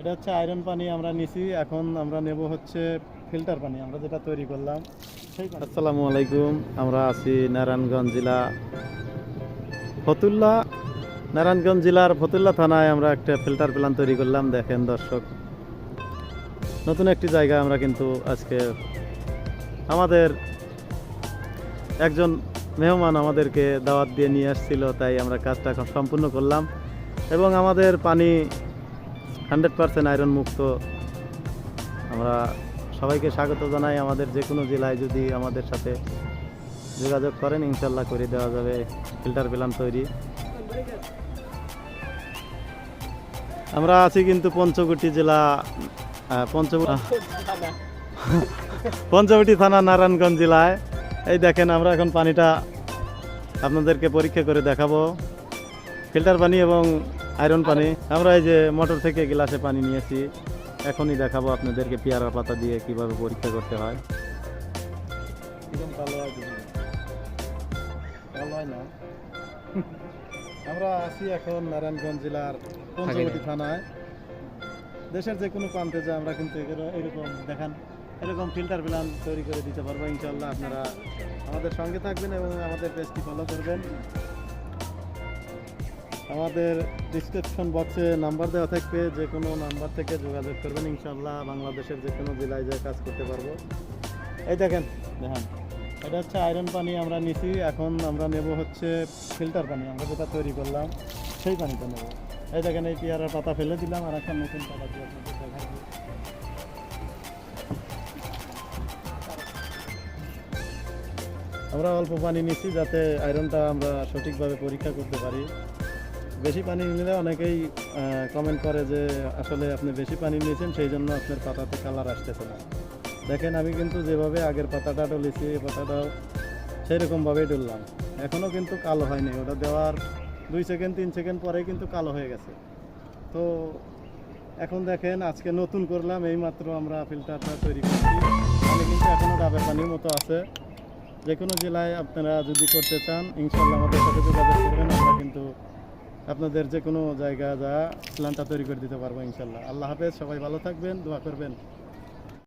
এটা হচ্ছে আয়রন পানি আমরা নিছি, এখন আমরা নেব হচ্ছে ফিল্টার পানি, আমরা যেটা তৈরি করলাম আসসালামু আলাইকুম, আমরা আছি নারায়ণগঞ্জ জেলা ফতুল্লা। নারায়ণগঞ্জ জেলার ফতুল্লা থানায় আমরা একটা ফিল্টার প্ল্যান তৈরি করলাম, দেখেন দর্শক। নতুন একটি জায়গা আমরা কিন্তু আজকে আমাদের একজন মেহমান আমাদেরকে দাওয়াত দিয়ে নিয়ে আসছিল, তাই আমরা কাজটা সম্পূর্ণ করলাম। এবং আমাদের পানি হান্ড্রেড পারসেন্ট আয়রন মুক্ত। আমরা সবাইকে স্বাগত জানাই। আমাদের যে কোনো জেলায় যদি আমাদের সাথে যোগাযোগ করেন ইনশাল্লাহ করে দেওয়া যাবে ফিল্টার প্ল্যান তৈরি। আমরা আছি কিন্তু পঞ্চকুটি জেলা পঞ্চকুটি পঞ্চবটি থানা নারায়ণগঞ্জ জেলায়। এই দেখেন, আমরা এখন পানিটা আপনাদেরকে পরীক্ষা করে দেখাবো। ফিল্টার পানি এবং আয়রন পানি। আমরা এই যে মোটর থেকে গ্লাসে পানি নিয়েছি। এখনই দেখাবো আপনাদেরকে পেয়ারা পাতা দিয়ে কীভাবে পরীক্ষা করতে হয়। আমরা আছি এখন নারায়ণগঞ্জ জেলার পঞ্চবটি থানায়। দেশের যে কোনো প্রান্তে যে আমরা কিন্তু এরকম দেখান এরকম ফিল্টার প্ল্যান তৈরি করে দিতে পারব ইনশাল্লাহ আপনারা আমাদের সঙ্গে থাকবেন এবং আমাদের পেজটি ফলো করবেন। আমাদের ডিসক্রিপশন বক্সে নাম্বার দেওয়া থাকবে যে কোনো নাম্বার থেকে যোগাযোগ করবেন ইনশাল্লাহ বাংলাদেশের যে কোনো জেলায় যে কাজ করতে পারব। এই দেখেন দেখেন। এটা হচ্ছে আয়রন পানি আমরা নিছি এখন আমরা নেব হচ্ছে ফিল্টার পানি আমরা যেটা তৈরি করলাম সেই পানিটা নেব। এই দেখেন এই পেয়ারার পাতা ফেলে দিলাম আর একটা নতুন পাতা দিয়ে আপনাদের দেখাবো। আমরা অল্প পানি নিচ্ছি যাতে আয়রনটা আমরা সঠিকভাবে পরীক্ষা করতে পারি। বেশি পানি নিলে অনেকেই কমেন্ট করে যে আসলে আপনি বেশি পানি নিয়েছেন, সেই জন্য আপনার পাতাতে কালার আসতেছে না। দেখেন, আমি কিন্তু যেভাবে আগের পাতাটা ডলেছি, এই পাতাটাও সেই রকমভাবেই ডললাম। এখনও কিন্তু কালো হয়নি, ওটা দেওয়ার দুই সেকেন্ড তিন সেকেন্ড পরে কিন্তু কালো হয়ে গেছে। তো এখন দেখেন, আজকে নতুন করলাম এই মাত্র আমরা ফিল্টারটা তৈরি করছি। পানি কিন্তু এখনও ডাবের পানির মতো আছে। যে কোনো জেলায় আপনারা যদি করতে চান, ইনশাল্লাহ আমাদের সাথে যোগাযোগ করবেন, আমরা কিন্তু আপনাদের যে কোনো জায়গা যা প্ল্যানটা তৈরি করে দিতে পারব ইনশাল্লাহ। আল্লাহ হাফেজ, সবাই ভালো থাকবেন, দোয়া করবেন।